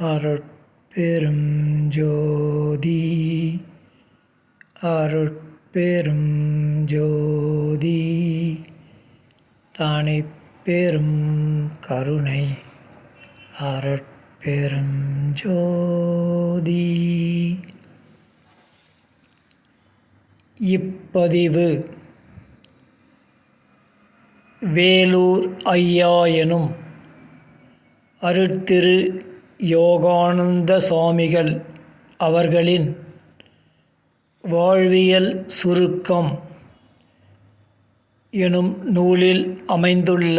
அருட்பெரும் ஜோதி அருட்பெரும் ஜோதி தானே பெரும் கருணை அருட்பெரும் ஜோதி இப்பதிவு வேலூர் ஐயா எனும் அருட்திரு யோகானந்த சுவாமிகள் அவர்களின் வாழ்வியல் சுருக்கம் எனும் நூலில் அமைந்துள்ள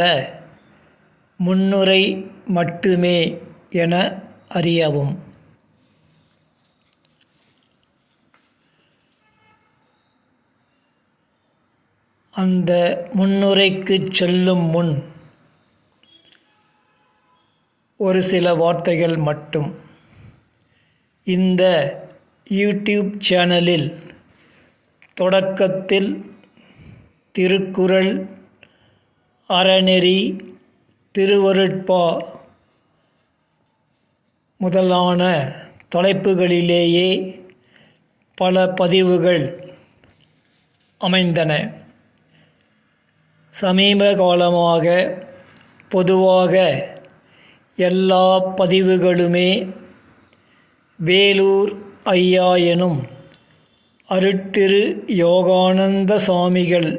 முன்னுரை மட்டுமே என அறியவும். அந்த முன்னுரைக்கு செல்லும் முன் ஒரு சில வார்த்தைகள் மட்டும். இந்த யூடியூப் சேனலில் தொடக்கத்தில் திருக்குறள் அறநெறி திருவருட்பா முதலான தலைப்புகளிலேயே பல பதிவுகள் அமைந்தன. சமீப காலமாக பொதுவாக எல்லா பதிவுகளுமே வேலூர் ஐயா எனும் அருட்திரு யோகானந்த சுவாமிகள்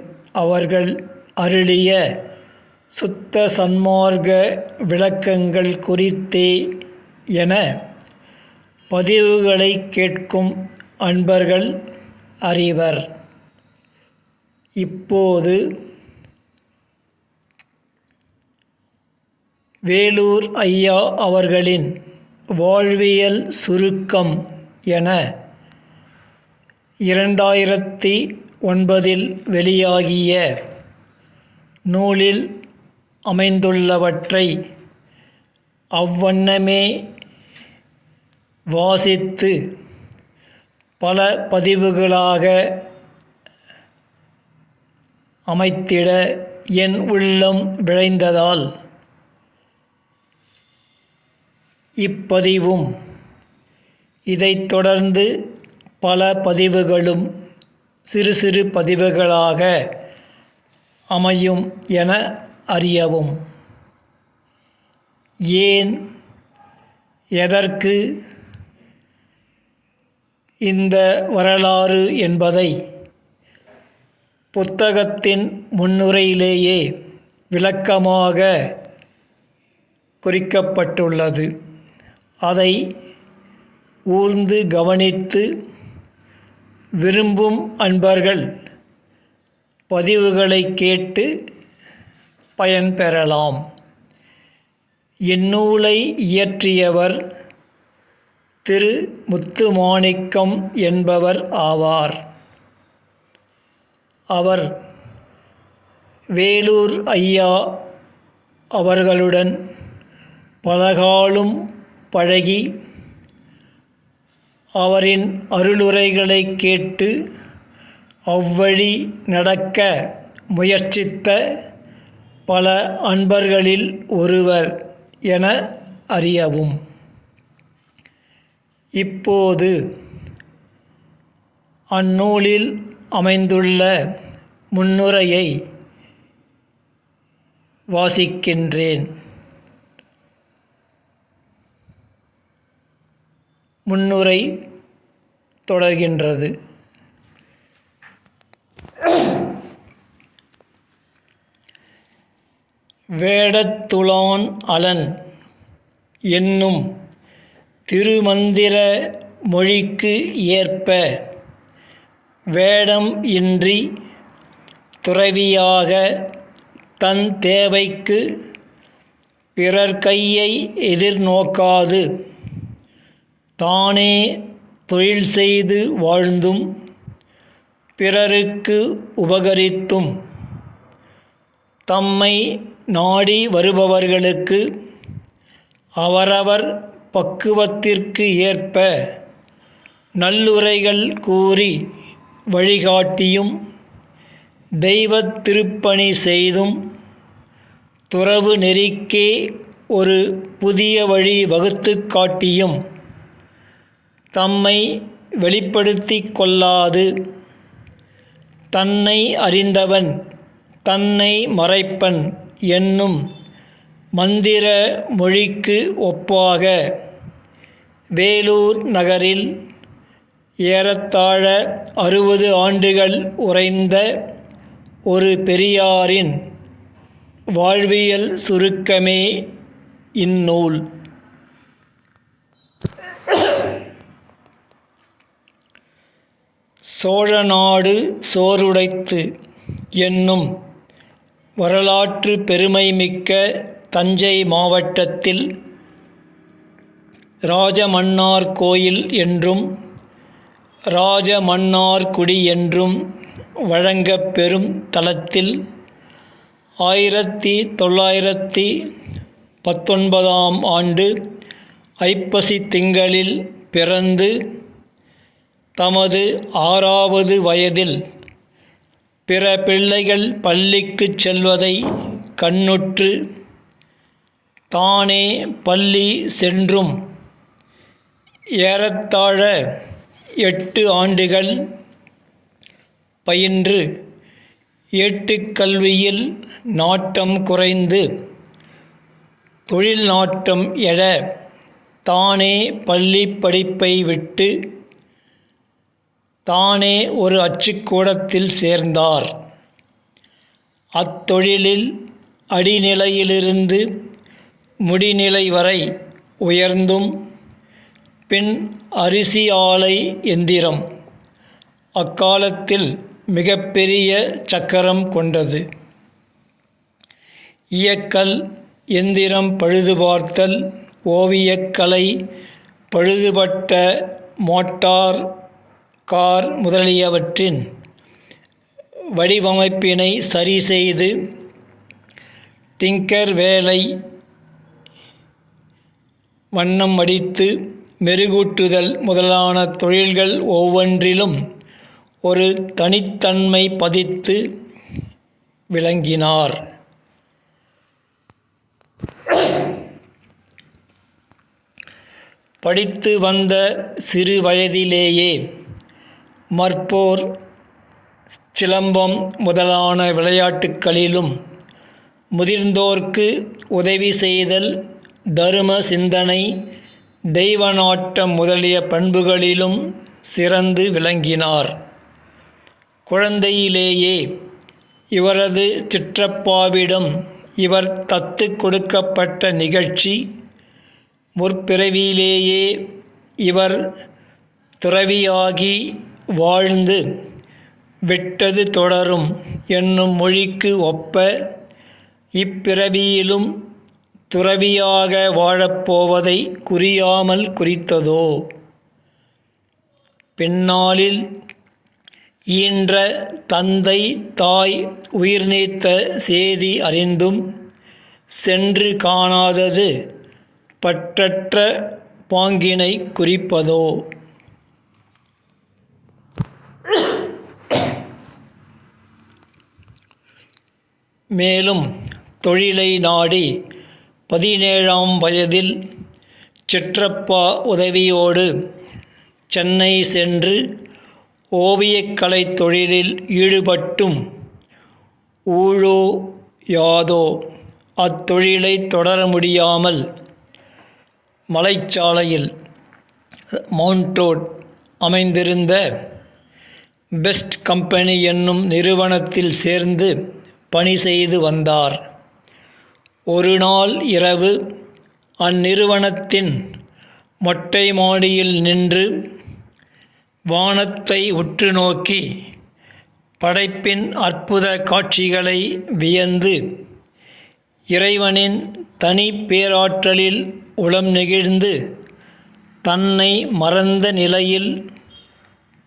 அவர்கள் அருளிய சுத்த சன்மார்க்க விளக்கங்கள் குறித்தே என பதிவுகளை கேட்கும் அன்பர்கள் அறிவர். இப்போது வேலூர் ஐயா அவர்களின் வாழ்வியல் சுருக்கம் என இரண்டாயிரத்தி ஒன்பதில் வெளியாகிய நூலில் அமைந்துள்ளவற்றை அவ்வண்ணமே வாசித்து பல பதிவுகளாக அமைத்திட என் உள்ளம் விழைந்ததால் இப்பதிவும். இதைத் தொடர்ந்து பல பதிவுகளும் சிறு சிறு பதிவுகளாக அமையும் என அறியவும். ஏன்? எதற்கு? இந்த வரலாறு என்பதை புத்தகத்தின் முன்னுரையிலேயே விளக்கமாக குறிக்கப்பட்டுள்ளது. அதை ஊர்ந்து கவனித்து விரும்பும் அன்பர்கள் பதிவுகளை கேட்டு பயன்பெறலாம் இந்நூலை இயற்றியவர் திரு முத்துமாணிக்கம் என்பவர் ஆவார். அவர் வேலூர் ஐயா அவர்களுடன் பலகாலும் பழகி அவரின் அருளுரைகளை கேட்டு அவ்வழி நடக்க முயற்சித்த பல அன்பர்களில் ஒருவர் என அறியவும். இப்போது அந்நூலில் அமைந்துள்ள முன்னுரையை வாசிக்கின்றேன். முன்னுரை தொடர்கின்றது. வேடத்துளான் அலன் என்னும் திருமந்திர மொழிக்கு ஏற்ப வேடம் இன்றி துறவியாக தன் தேவைக்கு பிறர் கையை எதிர்நோக்காது. தானே தொழில் செய்து வாழ்ந்தும் பிறருக்கு உபகரித்தும் தம்மை நாடி வருபவர்களுக்கு அவரவர் பக்குவத்திற்கு ஏற்ப நல்லுரைகள் கூறி வழிகாட்டியும் தெய்வ திருப்பணி செய்தும் துறவு நெறிக்கே ஒரு புதிய வழி வகுத்து காட்டியும் தம்மை வெளிப்படுத்தி கொள்ளாது. தன்னை அறிந்தவன் தன்னை மறைப்பன் என்னும் மந்திர மொழிக்கு ஒப்பாக. வேலூர் நகரில் ஏறத்தாழ அறுபது ஆண்டுகள் உறைந்த ஒரு பெரியாரின் வாழ்வியல் சுருக்கமே இந்நூல். சோழநாடு சோறுடைத்து என்னும் வரலாற்று பெருமைமிக்க தஞ்சை மாவட்டத்தில் ராஜமன்னார் கோயில் என்றும் ராஜமன்னார்குடி என்றும் வழங்கப்பெறும் தலத்தில் ஆயிரத்தி தொள்ளாயிரத்தி பத்தொன்பதாம் ஆண்டு ஐப்பசி திங்களில் பிறந்து தமது ஆறாவது வயதில் பிற பிள்ளைகள் பள்ளிக்கு செல்வதை கண்ணுற்று தானே பள்ளி சென்றும் ஏறத்தாழ எட்டு ஆண்டுகள் பயின்று ஏட்டுக்கல்வியில் நாட்டம் குறைந்து தொழில் நாட்டம் எழ தானே பள்ளி படிப்பை விட்டு தானே ஒரு அச்சுக்கூடத்தில் சேர்ந்தார். அத்தொழிலில் அடிநிலையிலிருந்து முடிநிலை வரை உயர்ந்தும் பின் அரிசி ஆலை எந்திரம் அக்காலத்தில் மிகப்பெரிய சக்கரம் கொண்டது. இயக்கல் எந்திரம் பழுதுபார்த்தல் ஓவியக்கலை பழுதுபட்ட மோட்டார் கார் முதலியவற்றின் வடிவமைப்பினை சரி செய்து டிங்கர் வேலை வண்ணம் அடித்து மெருகூட்டுதல் முதலான தொழில்கள் ஒவ்வொன்றிலும் ஒரு தனித்தன்மை பதித்து விளங்கினார். படித்து வந்த சிறு வயதிலேயே மற்போர் சிலம்பம் முதலான விளையாட்டுக்களிலும் முதிர்ந்தோர்க்கு உதவி செய்தல் தரும சிந்தனை தெய்வநாட்டம் முதலிய பண்புகளிலும் சிறந்து விளங்கினார். குழந்தையிலேயே இவரது சிற்றப்பாவிடம் இவர் தத்து கொடுக்கப்பட்ட நிகழ்ச்சி முற்பிறவியிலேயே இவர் துறவியாகி வாழ்ந்து விட்டது தொடரும் என்னும் மொழிக்கு ஒப்ப இப்பிறவியிலும் துறவியாக வாழப்போவதை குறியாமல் குறித்ததோ? பின்னாளில் ஈன்ற தந்தை தாய் உயிர் நீத்த சேதி அறிந்தும் சென்று காணாதது பற்றற்ற பாங்கினை குறிப்பதோ? மேலும் தொழிலை நாடி பதினேழாம் வயதில் சிற்றப்பா உதவியோடு சென்னை சென்று ஓவியக்கலை தொழிலில் ஈடுபட்டும் ஊழோ யாதோ அத்தொழிலை தொடர முடியாமல் மலைச்சாலையில் மவுண்ட் ரோட் அமைந்திருந்த பெஸ்ட் கம்பெனி என்னும் நிறுவனத்தில் சேர்ந்து பணி செய்து வந்தார். ஒரு நாள் இரவு அந்நிறுவனத்தின் மொட்டை மாடியில் நின்று வானத்தை உற்று நோக்கி படைப்பின் அற்புத காட்சிகளை வியந்து இறைவனின் தனி பேராற்றலில் உளம் நெகிழ்ந்து தன்னை மறந்த நிலையில்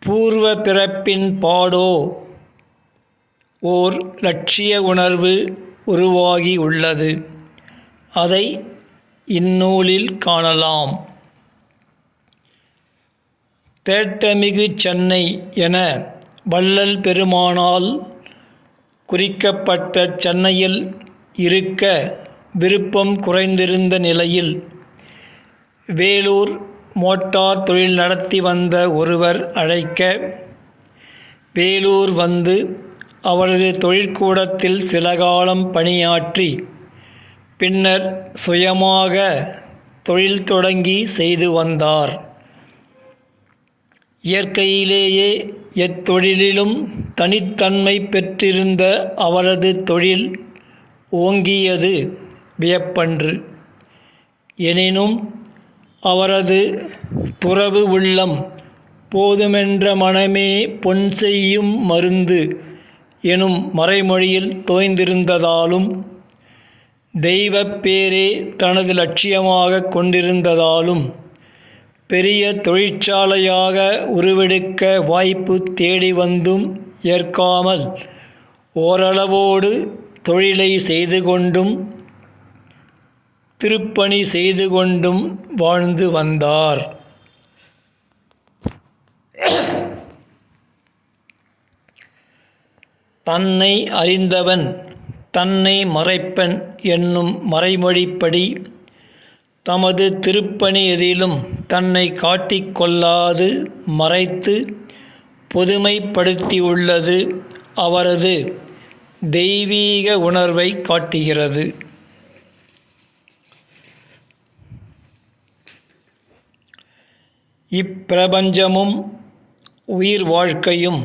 பூர்வ பிறப்பின் பாடோ ஓர் லட்சிய உணர்வு உருவாகி உள்ளது அதை இந்நூலில் காணலாம். தேட்டமிகு சென்னை என வள்ளல் பெருமானால் குறிக்கப்பட்ட சென்னையில் இருக்க விருப்பம் குறைந்திருந்த நிலையில் வேலூர் மோட்டார் தொழில் நடத்தி வந்த ஒருவர் அழைக்க வேலூர் வந்து அவரது தொழிற்கூடத்தில் சில காலம் பணியாற்றி பின்னர் சுயமாக தொழில் தொடங்கி செய்து வந்தார். இயற்கையிலேயே எத்தொழிலிலும் தனித்தன்மை பெற்றிருந்த அவரது தொழில் ஓங்கியது வியப்பன்று. எனினும் அவரது துறவு உள்ளம் போதுமென்ற மனமே பொன் செய்யும் மருந்து எனும் மறைமொழியில் தோய்ந்திருந்ததாலும் தெய்வப்பேரே தனது லட்சியமாக கொண்டிருந்ததாலும் பெரிய தொழிற்சாலையாக உருவெடுக்க வாய்ப்பு தேடி வந்தும் ஏற்காமல் ஓரளவோடு தொழிலை செய்து கொண்டும் திருப்பணி செய்து கொண்டும் வாழ்ந்து வந்தார். தன்னை அறிந்தவன் தன்னை மறைப்பன் என்னும் மறைமொழிப்படி தமது திருப்பணி எதிலும் தன்னை காட்டிக்கொள்ளாது மறைத்து பொதுமைப்படுத்தியுள்ளது அவரது தெய்வீக உணர்வை காட்டுகிறது. இப்பிரபஞ்சமும் உயிர் வாழ்க்கையும்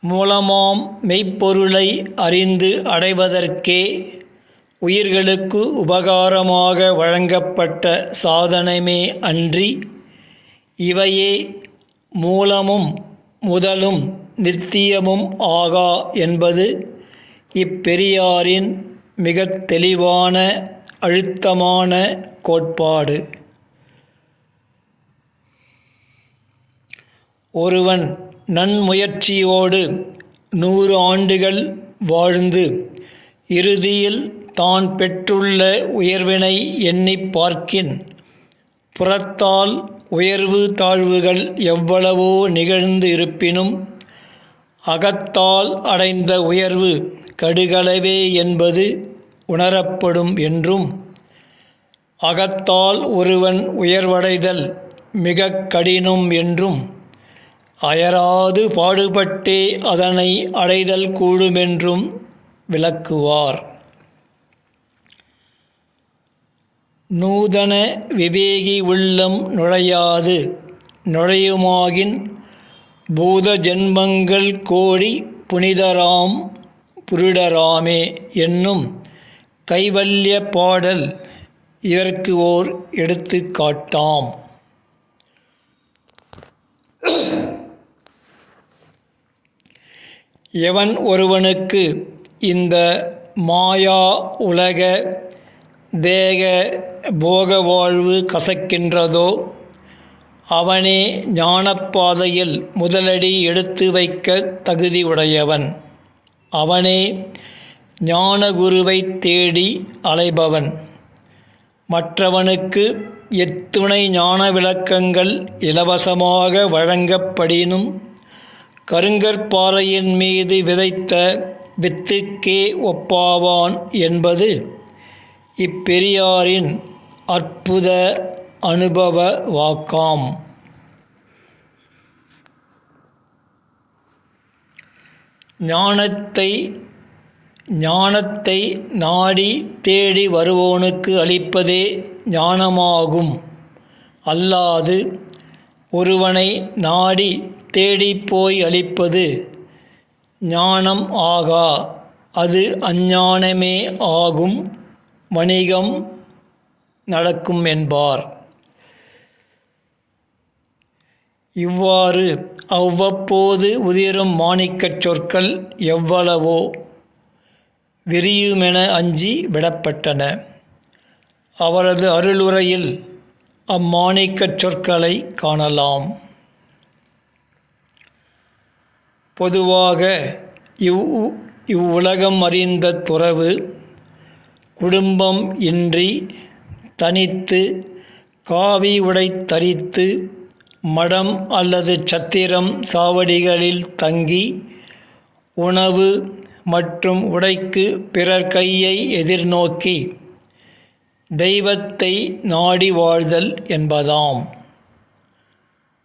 மூலமாம் மெய்ப்பொருளை அறிந்து அடைவதற்கே உயிர்களுக்கு உபகாரமாக வழங்கப்பட்ட சாதனமே அன்றி இவையே மூலமும் முதலும் நித்தியமும் ஆகா என்பது இப்பெரியாரின் மிக தெளிவான அழுத்தமான கோட்பாடு. ஒருவன் நன்முயற்சியோடு நூறு ஆண்டுகள் வாழ்ந்து இறுதியில் தான் பெற்றுள்ள உயர்வினை எண்ணிப் பார்க்கின் புறத்தால் உயர்வு தாழ்வுகள் எவ்வளவோ நிகழ்ந்து இருப்பினும் அகத்தால் அடைந்த உயர்வு கடுகளவே என்பது உணரப்படும் என்றும் அகத்தால் ஒருவன் உயர்வடைதல் மிக கடினம் என்றும் அயராது பாடுபட்டே அதனை அடைதல் கூடுமென்றும் விளக்குவார். நூதன விவேகி உள்ளம் நுழையாது நுழையுமாகின் பூத ஜென்மங்கள் கோடி புனிதராம் புருடராமே என்னும் கைவல்ய பாடல் இதற்கு ஓர் எடுத்துக்காட்டாம். எவன் ஒருவனுக்கு இந்த மாயா உலக தேக போக வாழ்வு கசக்கின்றதோ அவனே ஞானப்பாதையில் முதலடி எடுத்து வைக்க தகுதி உடையவன் அவனே ஞானகுருவைத் தேடி அலைபவன். மற்றவனுக்கு எத்துணை ஞான விளக்கங்கள் இலவசமாக வழங்கப்படினும் கருங்கற்பாறையின் மீது விதைத்த வித்துக்கே ஒப்பாவான் என்பது இப்பெரியாரின் அற்புத அனுபவ வாக்காம். ஞானத்தை ஞானத்தை நாடி தேடி வருவோனுக்கு அளிப்பதே ஞானமாகும். அல்லாது ஒருவனை நாடி தேடிப் போய் அளிப்பது ஞானம் ஆகா. அது அஞ்ஞானமே ஆகும். வணிகம் நடக்கும் என்பார். இவ்வாறு அவ்வப்போது உதிரும் மாணிக்கச் சொற்கள் எவ்வளவோ விரியுமென அஞ்சி விடப்பட்டன. அவரது அருளுரையில் அம்மாணிக்கச் சொற்களை காணலாம். பொதுவாக இவ் இவ்வுலகம் அறிந்த துறவு குடும்பம் இன்றி தனித்து காவி உடை தரித்து மடம் அல்லது சத்திரம் சாவடிகளில் தங்கி உணவு மற்றும் உடைக்கு பிறர் கையை எதிர்நோக்கி தெய்வத்தை நாடி வாழ்தல் என்பதாம்.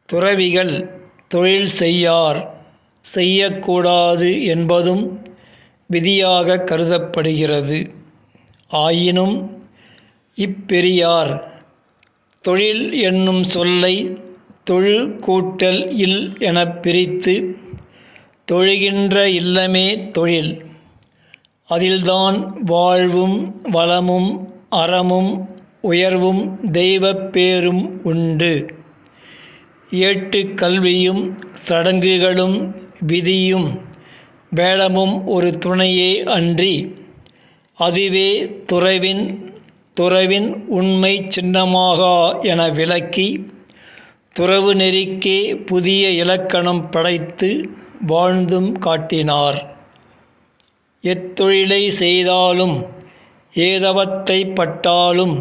துறவிகள் தொழில் செய்யார். செய்யக்கூடாது என்பதும் விதியாக கருதப்படுகிறது. ஆயினும் இப்பெரியார் தொழில் என்னும் சொல்லை தொழு கூட்டல் இல் எனப் பிரித்து தொழுகின்ற இல்லமே தொழில். அதில்தான் வாழ்வும் வளமும் அறமும் உயர்வும் தெய்வப் பேரும் உண்டு. ஏட்டுக் கல்வியும் சடங்குகளும் விதியும் வேடமும் ஒரு துணையே அன்றி அதுவே துறவின் துறவின் உண்மை சின்னமாகா என விளக்கி துறவு நெறிக்கே புதிய இலக்கணம் படைத்து வாழ்ந்தும் காட்டினார். எத்தொழிலை செய்தாலும் ஏதவத்தை பட்டாலும்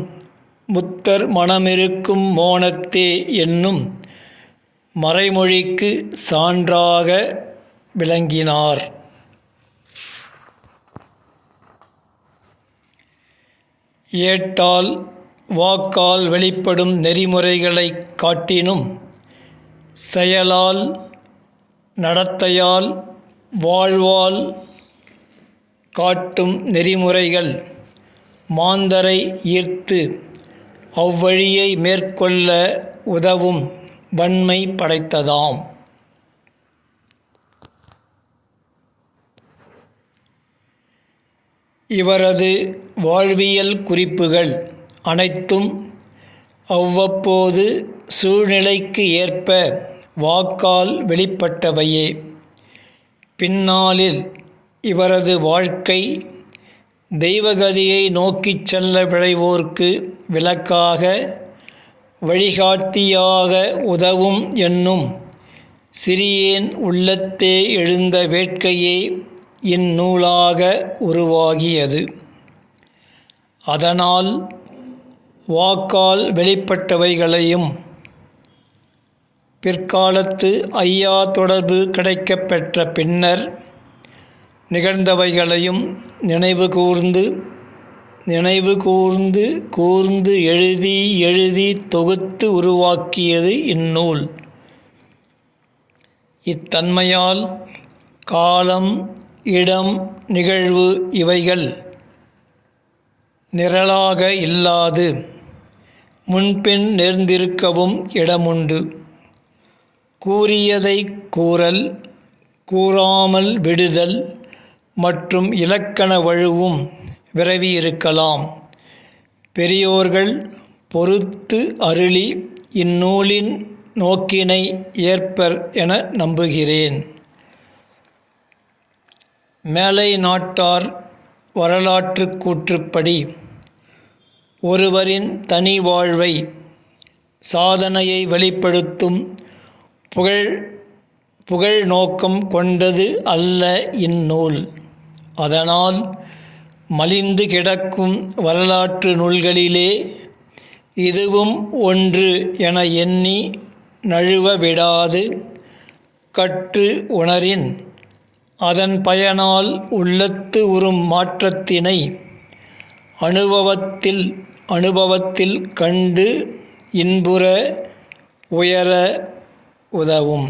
முத்தர் மனமிருக்கும் மோனத்தே என்னும் மறைமொழிக்கு சான்றாக விளங்கினார். ஏட்டால் வாக்கால் வெளிப்படும் நெறிமுறைகளைக் காட்டினும் செயலால் நடத்தையால் வாழ்வால் காட்டும் நெறிமுறைகள் மாந்தரை ஈர்த்து அவ்வழியை மேற்கொள்ள உதவும் வன்மை படைத்ததாம். இவரது வாழ்வியல் குறிப்புகள் அனைத்தும் அவ்வப்போது சூழ்நிலைக்கு ஏற்ப வாக்கால் வெளிப்பட்டவையே. பின்னாளில் இவரது வாழ்க்கை தெய்வகதியை நோக்கிச் செல்ல விழைவோர்க்கு விளக்காக வழிகாட்டியாக உதவும் என்னும் சிறியேன் உள்ளத்தே எழுந்த வேட்கையே இந்நூலாக உருவாகியது. அதனால் வாக்கால் வெளிப்பட்டவைகளையும் பிற்காலத்து ஐயா தொடர்பு கிடைக்கப்பெற்ற பின்னர் நிகழ்ந்தவைகளையும் நினைவு கூர்ந்து நினைவு கூர்ந்து கூர்ந்து எழுதி எழுதி தொகுத்து உருவாக்கியது இந்நூல். இத்தன்மையால் காலம் இடம் நிகழ்வு இவைகள். நிரலாக இல்லாது முன்பின் நேர்ந்திருக்கவும் இடமுண்டு. கூறியதை கூறல் கூறாமல் விடுதல் மற்றும் இலக்கண வழுவும் விரவியிருக்கலாம். பெரியோர்கள் பொறுத்து அருளி இந்நூலின் நோக்கினை ஏற்பர் என நம்புகிறேன். மேலை நாட்டார் வரலாற்று கூற்றுப்படி ஒருவரின் தனி வாழ்வை சாதனையை வெளிப்படுத்தும் புகழ் புகழ் நோக்கம் கொண்டது அல்ல இந்நூல். அதனால் மலிந்து கிடக்கும் வரலாற்று நூல்களிலே இதுவும் ஒன்று என எண்ணி நழுவ விடாது கற்று உணரின் அதன் பயனால் உள்ளத்து உறும் மாற்றத்தினை அனுபவத்தில் அனுபவத்தில் கண்டு இன்புற உயர உதவும்.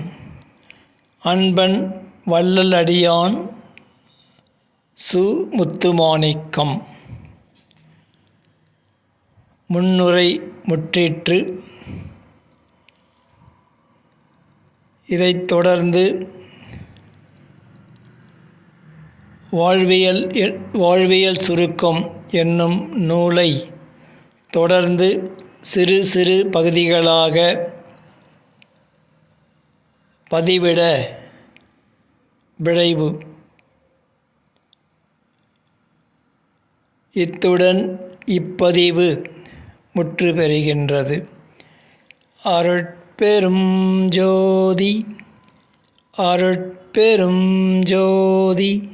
அன்பன் வள்ளலடியான் சு முத்துமாணிக்கம். முன்னுரை முற்றிற்று. இதைத் தொடர்ந்து வாழ்வியல் எ- வாழ்வியல் சுருக்கம் என்னும் நூலை தொடர்ந்து சிறு சிறு பகுதிகளாக பதிவிட விழைவு. இத்துடன் இப்பதிவு முற்று பெறுகின்றது. அருட்பெரும் ஜோதி அருட்பெரும் ஜோதி